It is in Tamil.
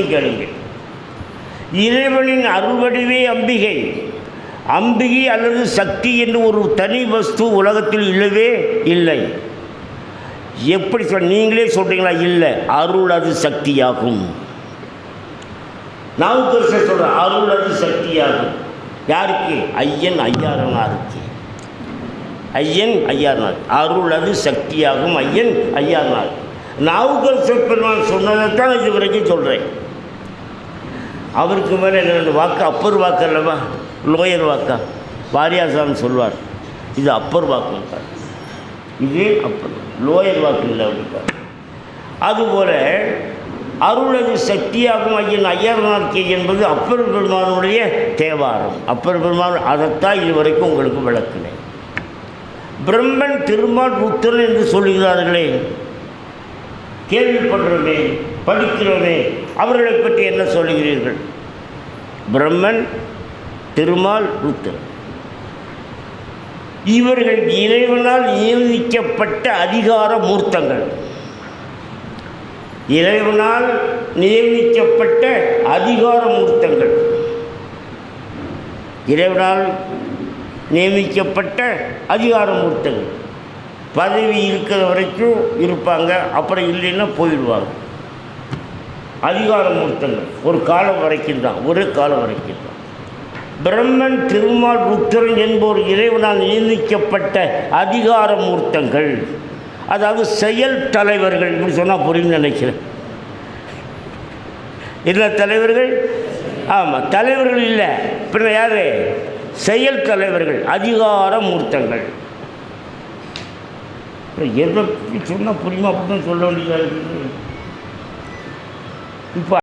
கேளுங்க. இறைவனின் அருள்வடிவே அம்பிகை. அம்பிகை அல்லது சக்தி என்று ஒரு தனி வஸ்து உலகத்தில் இல்லவே இல்லை. எப்படி சொல் நீங்களே சொல்கிறீங்களா இல்லை. அருள் அது சக்தியாகும். நாவுக்கரசர் சொல்கிறேன் அருள் அது சக்தியாகும். யாருக்கு? ஐயன் ஐயாரனாருக்கு. ஐயன் ஐயாரனார். அருள் அது சக்தியாகும். ஐயன் ஐயாரனார். நாவுக்கரசர் பெருமான் சொன்னதைத்தான் இது வரைக்கும் சொல்கிறேன் அவருக்கு மேலே ரெண்டு வாக்கு அப்பர் வாக்கு அல்லவா? லோயர் வாக்கா? வாரியாசான்னு சொல்வார். இது அப்பர் வாக்கு இது அப்பர் லோயர் வாக்கு இல்லை அப்படிப்பார் அதுபோல் அருளது சக்தியாகும் ஐயன் ஐயர்நாட்கை என்பது அப்பர் பெருமானுடைய தேவாரம். அப்பர் பெருமான் அதைத்தான் இதுவரைக்கும் உங்களுக்கு விளக்கினேன் பிரம்மன் திருமால் புத்தன் என்று சொல்லுகிறார்களே கேள்விப்படுறமே படிக்கிறோமே அவர்களை பற்றி என்ன சொல்லுகிறீர்கள்? பிரம்மன் திருமால் ருத்திரன் இவர்கள் இறைவனால் நியமிக்கப்பட்ட அதிகார மூர்த்தங்கள். இறைவனால் நியமிக்கப்பட்ட அதிகார மூர்த்தங்கள். இறைவனால் நியமிக்கப்பட்ட அதிகார மூர்த்தங்கள். பதவி இருக்கிற வரைக்கும் இருப்பாங்க அப்புறம் இல்லைன்னா போயிடுவாங்க. அதிகார மூர்த்தங்கள் ஒரு காலம் வரைக்கும் தான் ஒரு காலம் வரைக்கும் தான். பிரம்மன் திருமால் ருத்திரன் என்போர் இறைவனால் நியமிக்கப்பட்ட அதிகார மூர்த்தங்கள் அதாவது செயல் தலைவர்கள் இப்படி சொன்னால் புரியும் நினைக்கிறேன். என்ன தலைவர்கள்? ஆமாம் தலைவர்கள் இல்லை. பின்ன யார்? செயல் தலைவர்கள் அதிகார மூர்த்தங்கள் எதை சொன்னால் புரியுமா? அப்படின்னு சொல்ல வேண்டியதாக இருக்குது. இப்போ